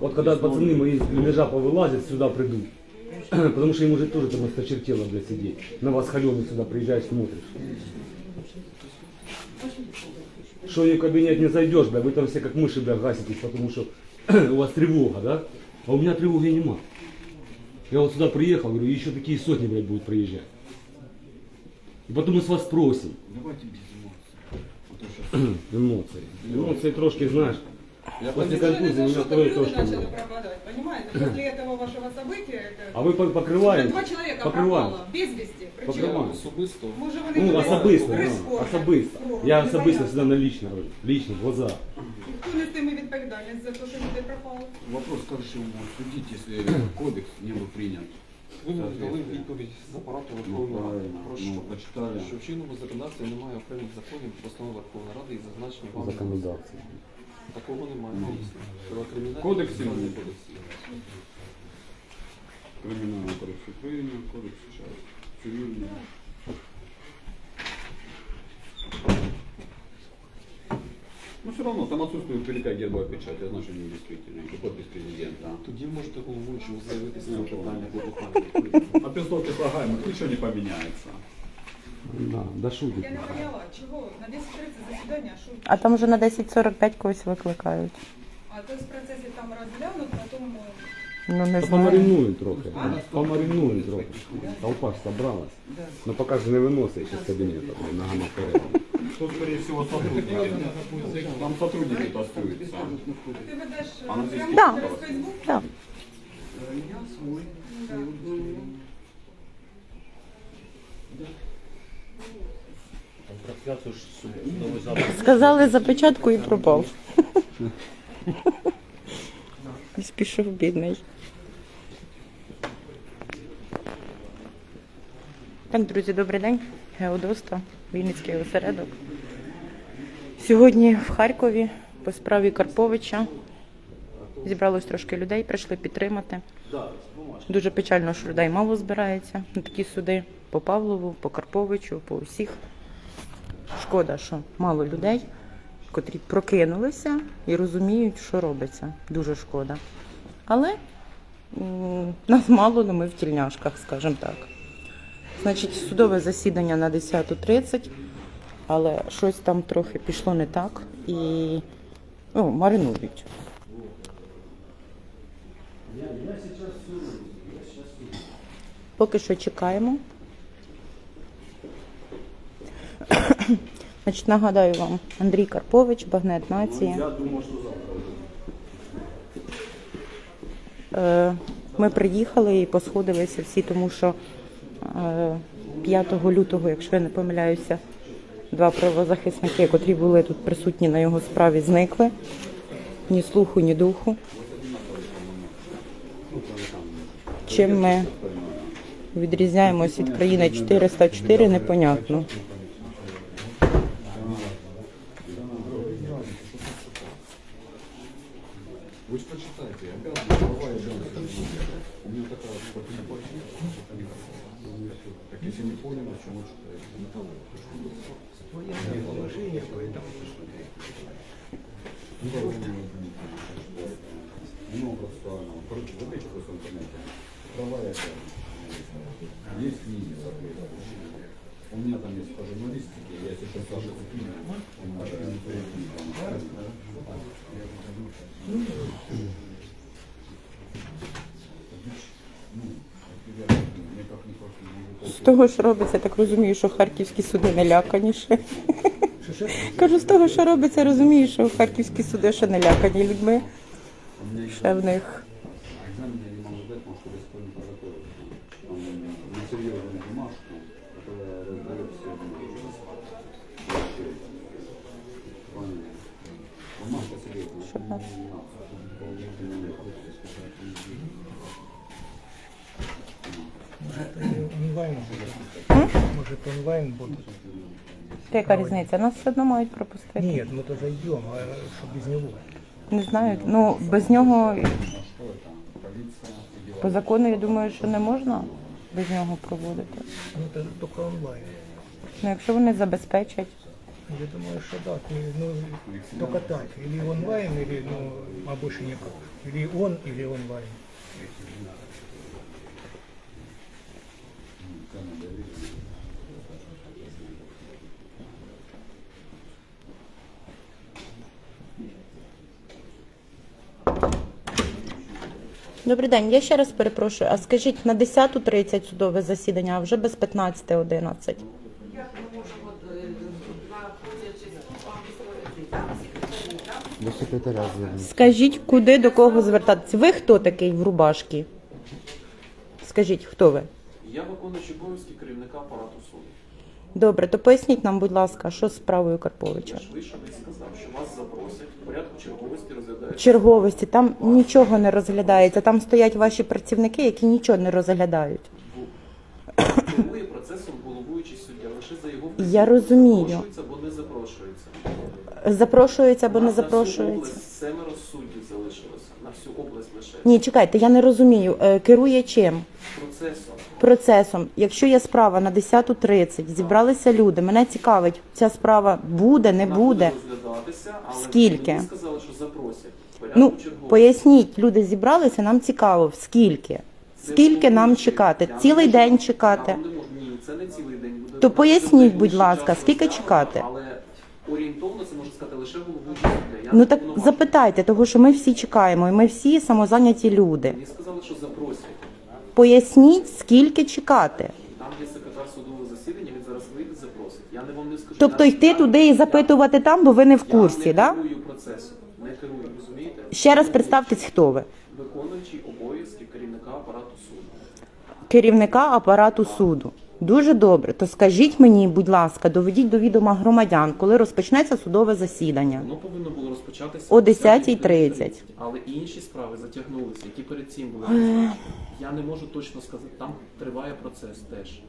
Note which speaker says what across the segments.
Speaker 1: Вот когда пацаны мои из блиндажа повылазят, сюда придут. Потому что им уже тоже там осточертело, блядь, сидеть. На вас холеный сюда приезжаешь, смотришь. Что в кабинет не зайдешь, бля, вы там все как мыши, бля, гаситесь, потому что у вас тревога, да? А у меня тревоги нема. Я вот сюда приехал, говорю, еще такие сотни, блядь, будут проезжать. И потом мы с вас спросим.
Speaker 2: Давайте без эмоций.
Speaker 1: Эмоции. Эмоции трошки, знаешь.
Speaker 2: Я
Speaker 1: После
Speaker 2: понимаю.
Speaker 1: контузии у
Speaker 3: за
Speaker 1: меня
Speaker 3: что-то
Speaker 1: второй
Speaker 3: люди
Speaker 1: трошки.
Speaker 3: начали
Speaker 1: было.
Speaker 3: пропадать, понимаете? После этого вашего события это...
Speaker 1: А ви по-
Speaker 3: Уже
Speaker 1: покриваєте?
Speaker 3: два человека
Speaker 1: Покриваємо.
Speaker 3: пропало, без вести. Причем,
Speaker 1: Покриваємо.
Speaker 2: Особисто.
Speaker 3: може вони
Speaker 1: Ну,
Speaker 3: туди
Speaker 1: особисто,
Speaker 3: при
Speaker 1: ну,
Speaker 3: спорті.
Speaker 1: особисто.
Speaker 3: Ну,
Speaker 1: Я
Speaker 3: непонятно.
Speaker 1: особисто сюди на лічно роль. Лічно, в глаза.
Speaker 3: Хто нестиме відповідальність за те, що люди пропали?
Speaker 2: Вопрос, как же его судить, если кодекс не был принят?
Speaker 4: Ви не дали відповідь з апарату
Speaker 2: Ну,
Speaker 4: Верховної Ради.
Speaker 2: правильно.
Speaker 4: Про
Speaker 2: Ну,
Speaker 4: що?
Speaker 2: почитали.
Speaker 4: Що в чинному законодавстві немає окремих законів постанови Верховної Ради і зазначення вам.
Speaker 1: Законодавці.
Speaker 4: Такого немає.
Speaker 2: Ну.
Speaker 4: дійсно. Що кримінальний
Speaker 2: Кодексів
Speaker 4: процесуальний
Speaker 2: ні.
Speaker 4: кодекс є.
Speaker 2: Криминальный кодекс Украины, кодекс США, цивильный. Ну, все равно, там отсутствует великая гербовая печать, я знаю, что они действительные, и подпись президента.
Speaker 4: Тоді можете головуючому заявити з
Speaker 2: Ну,
Speaker 4: цього
Speaker 2: то
Speaker 4: питання
Speaker 2: ладно.
Speaker 4: клопотання.
Speaker 2: А без того предлагаемых ничего не поменяется.
Speaker 1: Да, да шутить.
Speaker 3: Я не поняла, чого на 10.30 засідання, що...
Speaker 5: А там вже на 10.45 когось викликають.
Speaker 3: А то з процесів там розглянуть, потім...
Speaker 5: Ну не знаю.
Speaker 1: Помаринують трохи. Помаринують трохи. Толпа ж собралась. Ну поки ж не виносить ще з кабінету, блін, ногами вперед.
Speaker 2: Тут, скорее всего, сотрудники. Там сотрудники тестуются.
Speaker 3: Ти ведеш
Speaker 2: А на
Speaker 3: прямо
Speaker 5: Да.
Speaker 3: через Фейсбук?
Speaker 5: Так.
Speaker 3: Да.
Speaker 5: Сказали за печатку і пропав. І спішов бідний. Так, друзі, добрий день. Геодоста, Вінницький осередок. Сьогодні в Харкові по справі Карповича зібралось трошки людей, прийшли підтримати. Дуже печально, що людей мало збирається на такі суди по Павлову, по Карповичу, по усіх. Шкода, що мало людей, котрі прокинулися і розуміють, що робиться. Дуже шкода. Але нас мало, але ми в тільняшках, скажімо так. Значить, судове засідання на 10.30, але щось там трохи пішло не так і ну, маринують. Поки що чекаємо. Значить, нагадаю вам, Андрій Карпович, Багнет Нація.
Speaker 2: Я думаю, что завтра.
Speaker 5: Е, Ми приїхали і посходилися всі, тому що е, 5 лютого, якщо я не помиляюся, два правозахисники, котрі були тут присутні на його справі, зникли. Ні слуху, ні духу. Чим ми відрізняємось від країни 404, непонятно. З того, що робиться, так розумію, що харківські суди не ляканіше. Кажу, з того, що робиться, розумію, що харківські суди ще не лякані людьми. Ще в них
Speaker 2: Экзамен я не могу сдать, потому что без не подготовился. Там несерьезную бумажку, которая раздает все Понял. Бумажка серьезная.
Speaker 5: Что там?
Speaker 6: Онлайн буде. Може, то онлайн буде.
Speaker 5: Та яка різниця? Нас все одно мають пропустити.
Speaker 6: Ні, ми то зайдемо, а що без нього.
Speaker 5: Не знаю. Ну без нього по закону я думаю, що не можна без нього проводити.
Speaker 6: Ну, це тільки онлайн.
Speaker 5: Ну якщо вони забезпечать
Speaker 6: Я думаю, что да. ты, Ну, только так. Или онлайн, или, ну, а больше никак. Или он, или онлайн.
Speaker 5: Добрий день, я ще раз перепрошую. А скажіть, на 10.30 судове засідання, а вже без 15.11?
Speaker 7: До секретаря зверніть.
Speaker 5: Скажіть, куди до кого звертатися? Ви хто такий в рубашці? Скажіть, хто ви?
Speaker 4: Я виконуючий обов'язки керівника апарату суду.
Speaker 5: Добре, то поясніть нам, будь ласка, що з справою Карповича?
Speaker 4: Ж вийшов сказав, що вас запросять в порядку черговості розглядають.
Speaker 5: Черговості, там нічого не розглядається. Там стоять ваші працівники, які нічого не розглядають.
Speaker 4: Керує процесом головуючий суддя. Лише за його
Speaker 5: Я розумію.
Speaker 4: запрошується або не запрошується.
Speaker 5: Запрошується або не
Speaker 4: нас На всю
Speaker 5: запрошується.
Speaker 4: область семеро суддів залишилося. На всю область лише.
Speaker 5: Ні, чекайте, я не розумію. Е, Керує чим?
Speaker 4: Процесом.
Speaker 5: Процесом. Якщо є справа на 10.30, зібралися люди, мене цікавить, ця справа буде, не
Speaker 4: Вона
Speaker 5: буде.
Speaker 4: розглядатися, але
Speaker 5: Скільки?
Speaker 4: мені сказали, що запросять. Порядку
Speaker 5: Ну,
Speaker 4: черговості.
Speaker 5: поясніть, люди зібралися, нам цікаво, скільки?
Speaker 4: Це
Speaker 5: Скільки нам
Speaker 4: головуючий.
Speaker 5: чекати?
Speaker 4: Я не
Speaker 5: Цілий
Speaker 4: можу-
Speaker 5: день чекати?
Speaker 4: Я не можу- Ні, це не цілий день буде.
Speaker 5: То поясніть,
Speaker 4: найближчий
Speaker 5: будь ласка, скільки чекати?
Speaker 4: Але орієнтовно це може сказати лише головуючий суддя. Я
Speaker 5: Ну так запитайте, тому що ми всі чекаємо, і ми всі самозайняті люди.
Speaker 4: Мені сказали, що запросять.
Speaker 5: Поясніть, скільки чекати.
Speaker 4: Там є секретар судового засідання, він зараз вийде, запросить. Я не вам не скажу.
Speaker 5: Тобто йти туди і запитувати там, бо ви не в
Speaker 4: Я
Speaker 5: курсі,
Speaker 4: не керую процесом. Не керую, розумієте?
Speaker 5: Ще раз представтесь, хто ви.
Speaker 4: Виконуючий обов'язки керівника апарату суду.
Speaker 5: Керівника апарату суду. Дуже добре. То скажіть мені, будь ласка, доведіть до відома громадян, коли розпочнеться судове засідання.
Speaker 4: Воно повинно було розпочатися
Speaker 5: О
Speaker 4: о
Speaker 5: 10:30.
Speaker 4: Але інші справи затягнулися, які перед цим були розпочаті. Я не можу точно сказати. Там триває процес теж.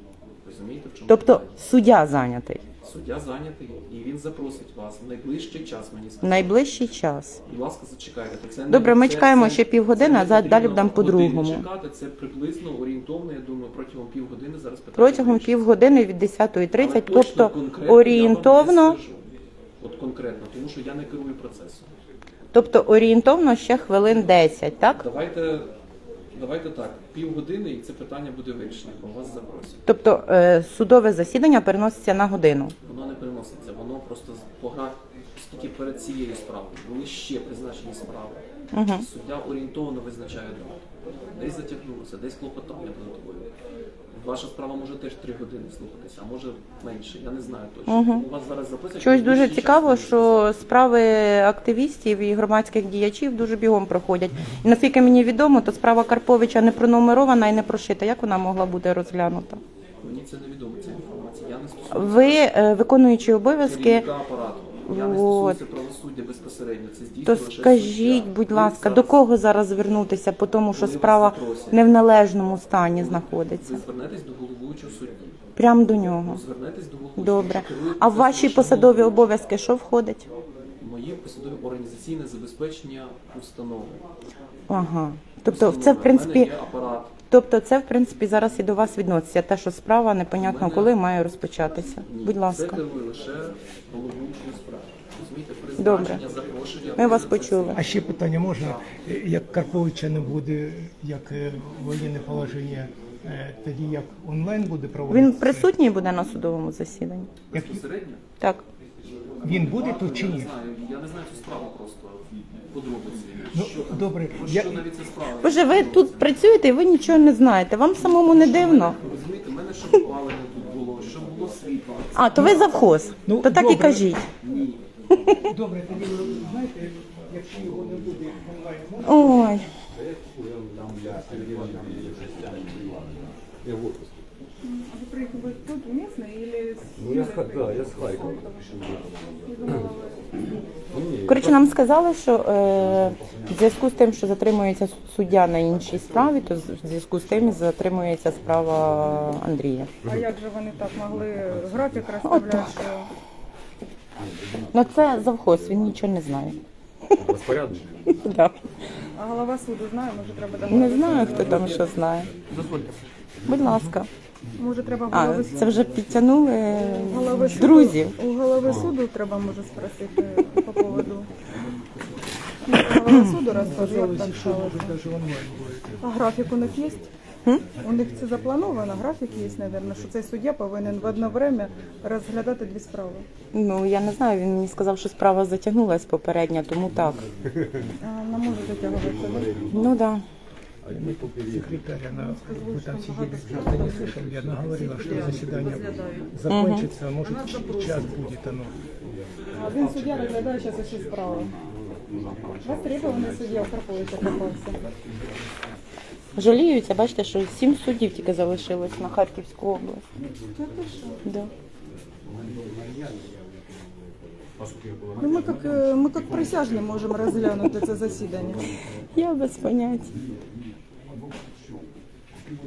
Speaker 4: Розумієте, в чому
Speaker 5: Тобто
Speaker 4: питання?
Speaker 5: суддя зайнятий.
Speaker 4: Суддя зайнятий і він запросить вас в найближчий час. Мені сказали.
Speaker 5: найближчий час.
Speaker 4: Будь ласка, зачекайте. Це не-
Speaker 5: Добре, ми
Speaker 4: це-
Speaker 5: чекаємо
Speaker 4: це-
Speaker 5: ще півгодини, а за- далі
Speaker 4: потрібно
Speaker 5: будемо по-другому.
Speaker 4: Чекати це приблизно орієнтовно. Я думаю, протягом півгодини зараз питання.
Speaker 5: Протягом півгодини від 10.30,
Speaker 4: Але
Speaker 5: тобто
Speaker 4: конкретно я вам
Speaker 5: орієнтовно,
Speaker 4: не скажу. От конкретно, тому що я не керую процесом.
Speaker 5: тобто орієнтовно ще хвилин 10, так?
Speaker 4: Давайте, давайте так, півгодини і це питання буде вирішено, бо вас запросять.
Speaker 5: Тобто е, судове засідання переноситься на годину.
Speaker 4: Воно не переноситься, воно просто по графіку, оскільки перед цією справою були ще призначені справи.
Speaker 5: Угу.
Speaker 4: Суддя орієнтовно визначає дату. Десь затягнулося, десь клопотання додаткові. Ваша справа може теж три години слухатися, а може менше. Я не знаю точно.
Speaker 5: Мгм.
Speaker 4: Тому вас зараз записують.
Speaker 5: Щось дуже цікаво, що справи активістів і громадських діячів дуже бігом проходять. І наскільки мені відомо, то справа Карповича не пронумерована і не прошита. Як вона могла бути розглянута?
Speaker 4: Мені це невідомо, ця інформація. Я не стосуюся
Speaker 5: Ви, е, виконуючи обов'язки,
Speaker 4: керівника апарату. Я не
Speaker 5: Вот.
Speaker 4: стосуюся правосуддя безпосередньо. Це здійснює
Speaker 5: то
Speaker 4: лише
Speaker 5: скажіть,
Speaker 4: суддя.
Speaker 5: будь
Speaker 4: Ви
Speaker 5: ласка,
Speaker 4: зараз-
Speaker 5: до кого зараз звернутися по тому, що
Speaker 4: Коли вас
Speaker 5: справа
Speaker 4: запросять.
Speaker 5: не в належному стані знаходиться?
Speaker 4: Ви звернетесь до головуючого судді.
Speaker 5: Прямо до нього.
Speaker 4: Звернетесь до головуючого.
Speaker 5: Добре.
Speaker 4: що керує
Speaker 5: А в ваші
Speaker 4: процесом
Speaker 5: посадові обов'язки що входить?
Speaker 4: Мої посадові організаційне забезпечення установи.
Speaker 5: Ага. Тобто,
Speaker 4: Установи.
Speaker 5: це в
Speaker 4: У
Speaker 5: принципі,
Speaker 4: мене є апарат.
Speaker 5: Тобто, це в принципі зараз і до вас відноситься. Те, що справа непонятно коли має розпочатися. Будь
Speaker 4: Це
Speaker 5: ласка.
Speaker 4: керує лише головуючою справи. Розумієте,
Speaker 5: Добре. Ми вас почули.
Speaker 6: А ще питання можна, як Карповича не буде, як е, воєнне положення, е, тоді як онлайн буде проводитися?
Speaker 5: Він присутній буде на судовому засіданні?
Speaker 4: Безпосередньо?
Speaker 5: Так.
Speaker 6: Він буде тут чи
Speaker 4: Я не
Speaker 6: ні?
Speaker 4: знаю, я не знаю цю справу просто подробиці.
Speaker 6: Ну
Speaker 4: що
Speaker 6: добре, я,
Speaker 4: що навіть ця справа.
Speaker 5: Боже, ви тут працюєте і ви нічого не знаєте. Вам самому не дивно.
Speaker 4: Розумієте, в мене опалення тут було, щоб було світло.
Speaker 5: А, то ви завхоз.
Speaker 6: Ну,
Speaker 5: То так і кажіть.
Speaker 4: Ні.
Speaker 6: добре, тоді ви знаєте, якщо його не буде онлайн?
Speaker 5: Ой.
Speaker 1: Я в отпуске.
Speaker 3: Вы тут местный или
Speaker 1: Ну, я, с Ха- да, я с Харькова.
Speaker 5: Коротше, нам сказали, що е, в зв'язку з тим, що затримується суддя на іншій справі, то в зв'язку з тим затримується справа Андрія.
Speaker 3: А як же вони так могли графік розставляти? що
Speaker 5: Ну це завхоз, він нічого не знає.
Speaker 1: Распорядок.
Speaker 5: Да.
Speaker 3: А голова суду знає, може треба
Speaker 5: Не знаю, хто там що знає. Дозвольте. Будь ласка.
Speaker 3: Може треба
Speaker 5: А,
Speaker 3: голови
Speaker 5: це вже підтягнули
Speaker 3: Голови суду,
Speaker 5: друзів.
Speaker 3: У голови суду треба може спросити по поводу. Ну, Голова суду так
Speaker 6: буде.
Speaker 3: А графік у них є? У них це заплановано, графік є, мабуть, що цей суддя повинен в одно время розглядати дві справи.
Speaker 5: Ну я не знаю, він мені сказав, що справа затягнулась попередня, тому так.
Speaker 3: А, не може затягуватися, так?
Speaker 5: Ну да.
Speaker 6: Секретарь, она, там сидели, просто не слышали, она говорила, что заседание закончится, а может час будет оно.
Speaker 3: Один суддя розглядає зараз ще справи. Востребований суддя у Карповича попався.
Speaker 5: Жаліються, бачите, що сім суддів тільки залишилось на Харківську область. Да.
Speaker 3: Ну, ми як, е, ми як присяжні можемо розглянути це засідання.
Speaker 5: Я без поняття.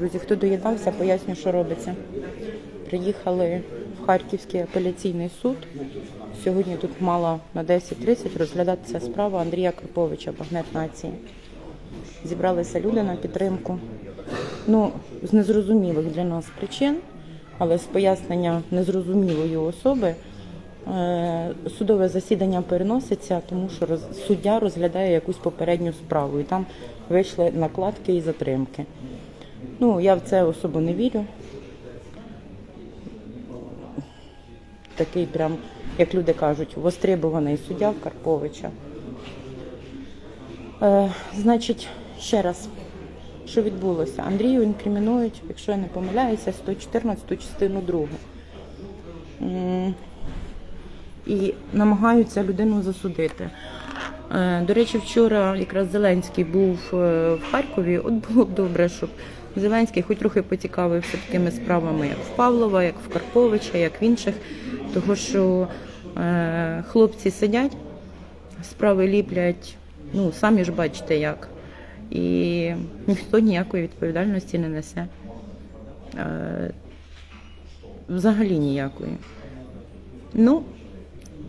Speaker 5: друзі, хто доєднався, поясню, що робиться. Приїхали в Харківський апеляційний суд. Сьогодні тут мала на 10.30 розглядатися справа Андрія Карповича, багнет нації. Зібралися люди на підтримку. Ну, з незрозумілих для нас причин, але з пояснення незрозумілої особи е, судове засідання переноситься, тому що роз- суддя розглядає якусь попередню справу, і там вийшли накладки і затримки. Ну, я в це особо не вірю. Такий прям, як люди кажуть, востребований суддя в Карповича. Е, значить, ще раз, що відбулося? Андрію інкримінують, якщо я не помиляюся, 114 частину 2. І намагаються людину засудити. Е, До речі, вчора якраз Зеленський був е, в Харкові. От було б добре, щоб Зеленський хоч трохи поцікавився такими справами, як в Павлова, як в Карповича, як в інших. Того що е, хлопці сидять, справи ліплять, ну самі ж бачите як. І ніхто ніякої відповідальності не несе. Е, взагалі ніякої. Ну,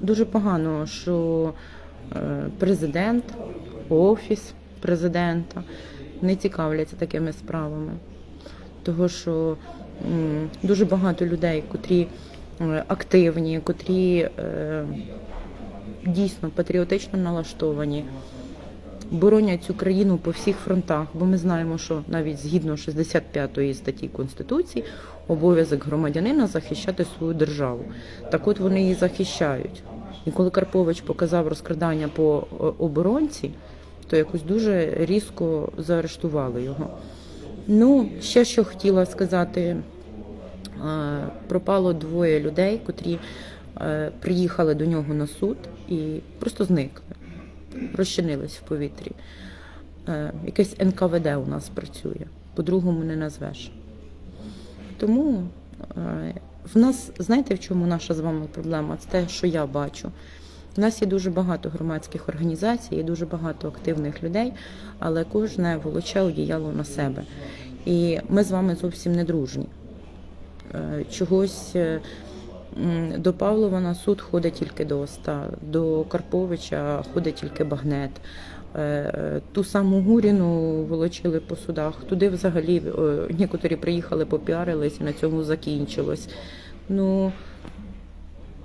Speaker 5: дуже погано, що е, президент, офіс президента не цікавляться такими справами. Того, що дуже багато людей, котрі е, активні, котрі е, дійсно патріотично налаштовані, боронять цю країну по всіх фронтах, бо ми знаємо, що навіть згідно 65 статті Конституції обов'язок громадянина захищати свою державу. Так от вони її захищають. І коли Карпович показав розкрадання по е, оборонці, то якось дуже різко заарештували його. Ну, ще що хотіла сказати, е, пропало двоє людей, котрі е, приїхали до нього на суд і просто зникли, розчинились в повітрі. Е, Якесь НКВД у нас працює, по-другому не назвеш. Тому в нас, знаєте, в чому наша з вами проблема? Це те, що я бачу. У нас є дуже багато громадських організацій, є дуже багато активних людей, але кожне волоче одіяло на себе. І ми з вами зовсім не дружні. Е, Чогось е, до Павлова на суд ходить тільки доста, до Карповича ходить тільки багнет. Е, Ту саму Гуріну волочили по судах. Туди взагалі некоторі приїхали, попіарились і на цьому закінчилось. Ну,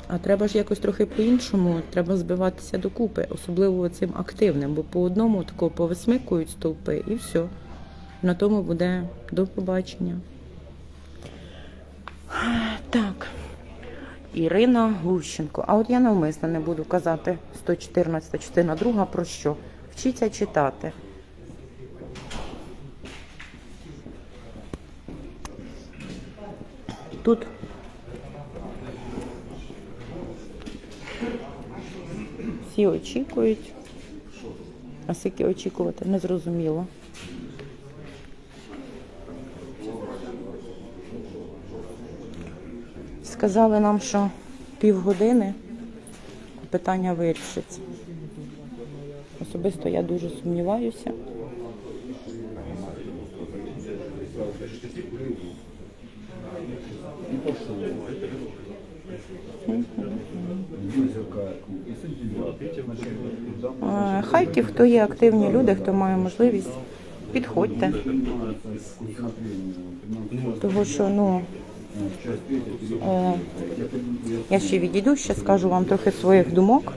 Speaker 5: а треба ж якось трохи по-іншому, треба збиватися докупи, особливо цим активним, бо по одному тако повисмикують стовпи і все. На тому буде до побачення. Так, Ірина Глущенко. А от я навмисно не буду казати 114 частина друга про що? Вчіться читати. Тут всі очікують. А скільки очікувати, не зрозуміло. Сказали нам, що півгодини питання вирішиться. Особисто я дуже сумніваюся.
Speaker 2: И пошел.
Speaker 5: Е, Хай хто є активні люди, хто має можливість, підходьте. Того, що ну е, я ще відійду, ще скажу вам трохи своїх думок.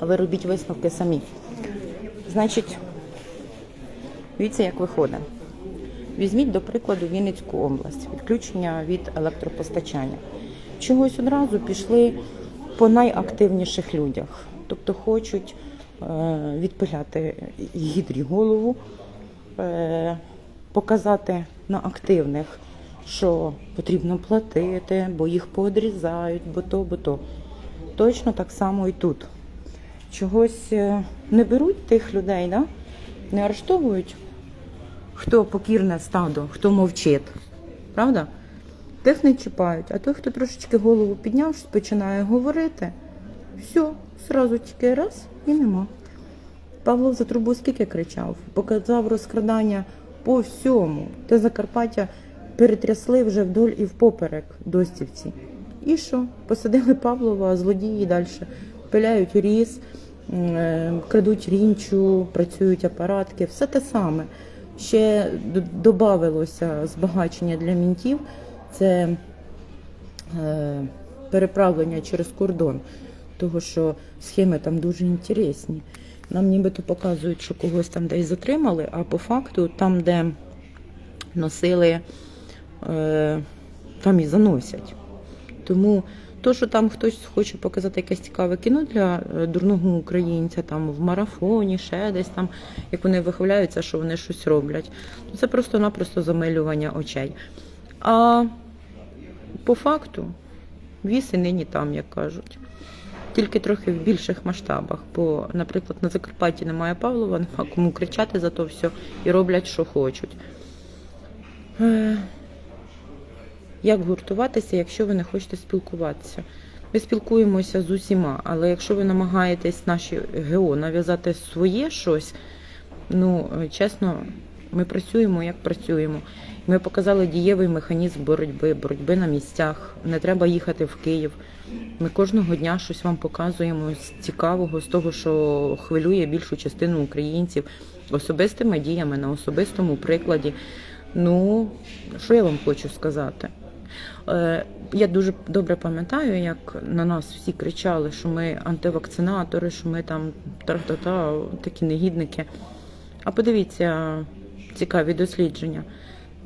Speaker 5: А ви робіть висновки самі. Значить, дивіться, як виходить. Візьміть, до прикладу, Вінницьку область, відключення від електропостачання. Чогось одразу пішли по найактивніших людях. Тобто хочуть е, відпиляти гідрі голову, е, показати на активних, що потрібно платити, бо їх поодрізають, бо то, бо то. Точно так само і тут. Чогось е, не беруть тих людей, да? не арештовують хто покірне стадо, хто мовчить. Правда? Тих не чіпають, а той, хто трошечки голову підняв, починає говорити, все, зразу тільки раз і нема. Павло за трубу скільки кричав, показав розкрадання по всьому. Те Закарпаття перетрясли вже вдоль і впоперек достівці. І що? Посадили Павлова, злодії далі пиляють ріс, е, крадуть рінчу, працюють апаратки, все те саме. Ще додавилося збагачення для мінтів. Це е, переправлення через кордон, того що схеми там дуже інтересні. Нам нібито показують, що когось там десь затримали, а по факту там, де носили, е, там і заносять. Тому то, що там хтось хоче показати якесь цікаве кіно для е, дурного українця, там в марафоні, ще десь там, як вони вихваляються, що вони щось роблять, це просто-напросто замилювання очей. А по факту віси нині там, як кажуть. Тільки трохи в більших масштабах. Бо, наприклад, на Закарпатті немає Павлова, нема кому кричати за то все і роблять, що хочуть. Як гуртуватися, якщо ви не хочете спілкуватися? Ми спілкуємося з усіма, але якщо ви намагаєтесь наші ГО нав'язати своє щось, ну е, чесно, ми працюємо як працюємо. Ми показали дієвий механізм боротьби, боротьби на місцях. Не треба їхати в Київ. Ми кожного дня щось вам показуємо з цікавого, з того, що хвилює більшу частину українців особистими діями на особистому прикладі. Ну, що я вам хочу сказати? Е, Я дуже добре пам'ятаю, як на нас всі кричали, що ми антивакцинатори, що ми там та-та-та, такі негідники. А подивіться цікаві дослідження.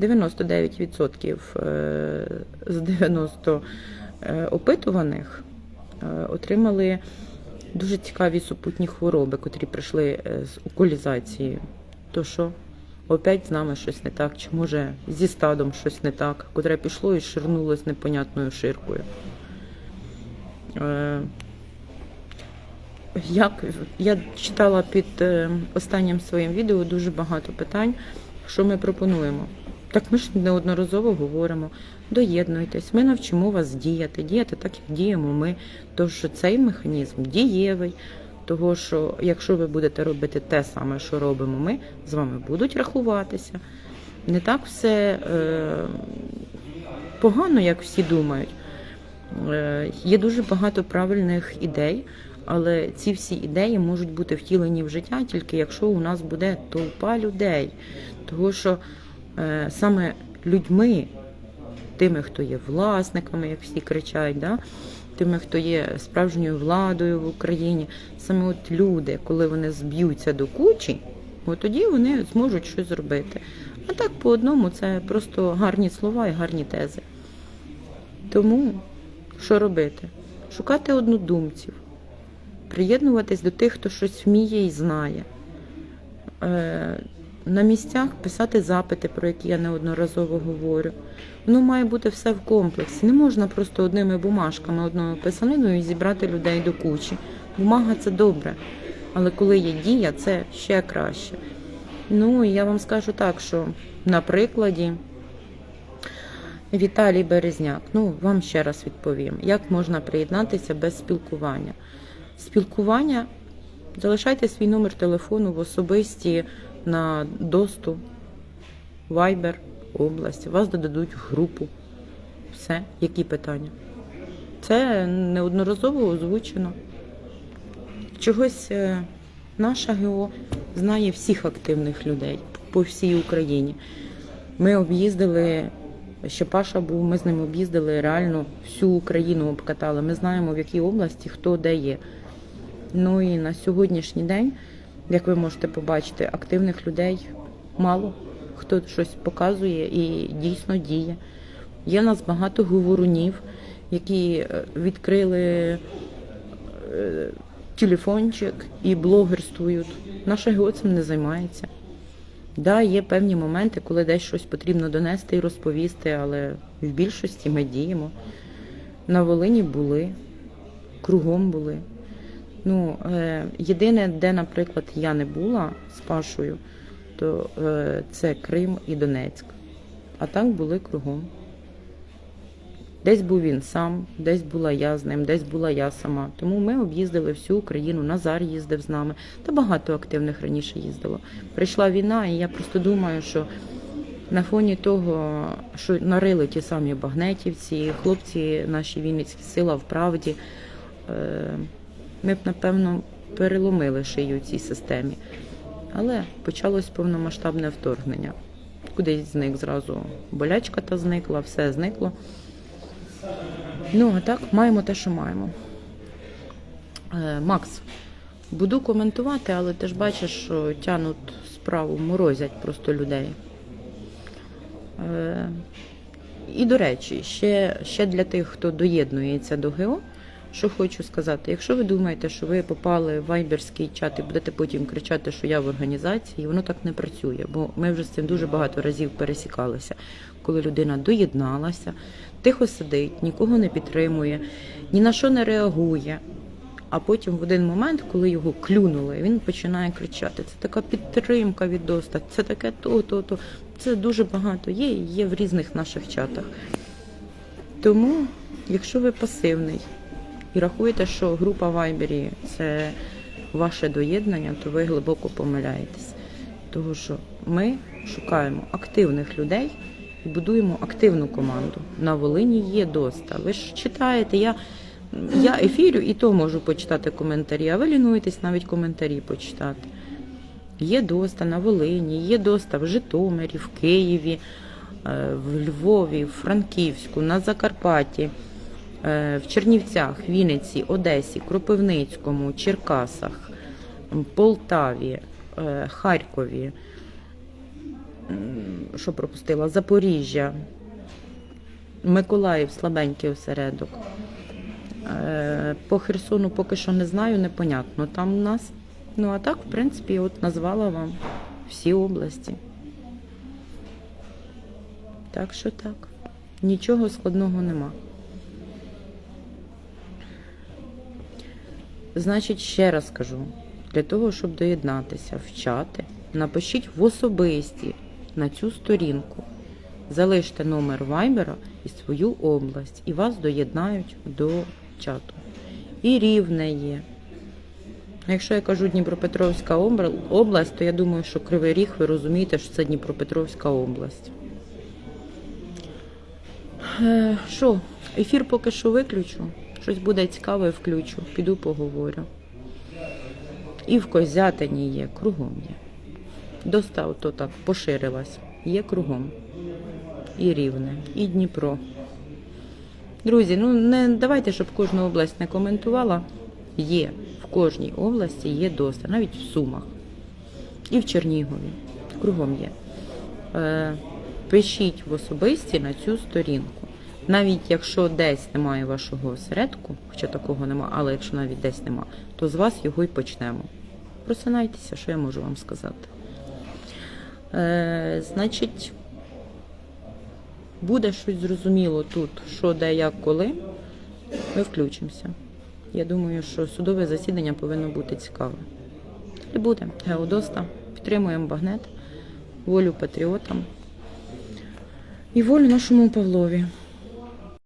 Speaker 5: 99% е, з 90 е, опитуваних отримали дуже цікаві супутні хвороби, котрі прийшли з уколізацією. То що? Опять з нами щось не так, чи може зі стадом щось не так, котре пішло і ширнулось непонятною ширкою. Е, Як я читала під е, останнім своїм відео дуже багато питань, що ми пропонуємо. Так ми ж неодноразово говоримо. Доєднуйтесь, ми навчимо вас діяти, діяти так, як діємо ми. Що цей механізм дієвий. Того, що якщо ви будете робити те саме, що робимо ми, з вами будуть рахуватися. Не так все е, погано, як всі думають. Е, є дуже багато правильних ідей, але ці всі ідеї можуть бути втілені в життя тільки якщо у нас буде толпа людей. Того, що е, саме людьми, тими, хто є власниками, як всі кричать, да? Тими, хто є справжньою владою в Україні, саме от люди, коли вони зб'ються до кучі, от тоді вони зможуть щось зробити. А так по одному це просто гарні слова і гарні тези. Тому що робити? Шукати однодумців, приєднуватись до тих, хто щось вміє і знає. На місцях писати запити, про які я неодноразово говорю. Воно має бути все в комплексі. Не можна просто одними бумажками, одною писаниною зібрати людей до кучі. Бумага це добре, але коли є дія, це ще краще. Ну, і я вам скажу так, що на прикладі Віталій Березняк, ну вам ще раз відповім, як можна приєднатися без спілкування. Спілкування залишайте свій номер телефону в особисті на доступ, Viber, область, вас додадуть в групу. Все, які питання? Це неодноразово озвучено. Чогось е, наша ГО знає всіх активних людей по всій Україні. Ми об'їздили, ще Паша був, ми з ним об'їздили реально всю Україну обкатали. Ми знаємо, в якій області хто де є. Ну і на сьогоднішній день, як ви можете побачити, активних людей мало. Хто щось показує і дійсно діє. Є нас багато говорунів, які е, відкрили е, телефончик і блогерствують. Наша ГО цим не займається. Да, є певні моменти, коли десь щось потрібно донести і розповісти, але в більшості ми діємо. На Волині були, кругом були. Ну, е, єдине, де, наприклад, я не була з Пашою, то е, це Крим і Донецьк. А так були кругом. Десь був він сам, десь була я з ним, десь була я сама. Тому ми об'їздили всю Україну. Назар їздив з нами. Та багато активних раніше їздило. Прийшла війна, і я просто думаю, що на фоні того, що нарили ті самі багнетівці, хлопці, наші вінницькі сила в правді, е, ми б, напевно, переломили шию цій системі. Але почалось повномасштабне вторгнення. Кудись зник зразу болячка та зникла, все зникло. Ну, а так, маємо те, що маємо. Е, Макс, буду коментувати, але ти ж бачиш, що тянуть справу, морозять просто людей. Е, і, до речі, ще, ще для тих, хто доєднується до ГО, що хочу сказати, якщо ви думаєте, що ви попали в вайберський чат і будете потім кричати, що я в організації, воно так не працює, бо ми вже з цим дуже багато разів пересікалися. Коли людина доєдналася, тихо сидить, нікого не підтримує, ні на що не реагує. А потім в один момент, коли його клюнули, він починає кричати: це така підтримка від доста, це таке то, то, то. Це дуже багато є, є в різних наших чатах. Тому, якщо ви пасивний і рахуєте, що група Вайбері це ваше доєднання, то ви глибоко помиляєтесь. Тому що ми шукаємо активних людей і будуємо активну команду. На Волині є доста. Ви ж читаєте, я, я ефірю і то можу почитати коментарі, а ви лінуєтесь навіть коментарі почитати. Є доста на Волині, є доста в Житомирі, в Києві, е, в Львові, в Франківську, на Закарпатті, в Чернівцях, Вінниці, Одесі, Кропивницькому, Черкасах, Полтаві, е, Харкові. Що пропустила? Запоріжжя, Миколаїв, слабенький осередок. Е, По Херсону поки що не знаю, непонятно там у нас. Ну а так, в принципі, от назвала вам всі області. Так що так. Нічого складного нема. Значить, ще раз кажу, для того, щоб доєднатися в чати, напишіть в особисті на цю сторінку. Залиште номер вайбера і свою область, і вас доєднають до чату. І рівне є. Якщо я кажу Дніпропетровська область, то я думаю, що Кривий Ріг, ви розумієте, що це Дніпропетровська область. Е, Що, ефір поки що виключу. Щось буде цікаве, включу. Піду поговорю. І в Козятині є, кругом є. Доста ото так поширилась. Є кругом. І Рівне, і Дніпро. Друзі, ну не давайте, щоб кожну область не коментувала. Є в кожній області є доста, навіть в Сумах. І в Чернігові. Кругом є. Е, пишіть в особисті на цю сторінку. Навіть якщо десь немає вашого осередку, хоча такого нема, але якщо навіть десь нема, то з вас його і почнемо. Просинайтеся, що я можу вам сказати. Е, значить, буде щось зрозуміло тут, що, де, як, коли, ми включимося. Я думаю, що судове засідання повинно бути цікаве. І буде. Геодоста. Підтримуємо багнет, волю патріотам і волю нашому Павлові.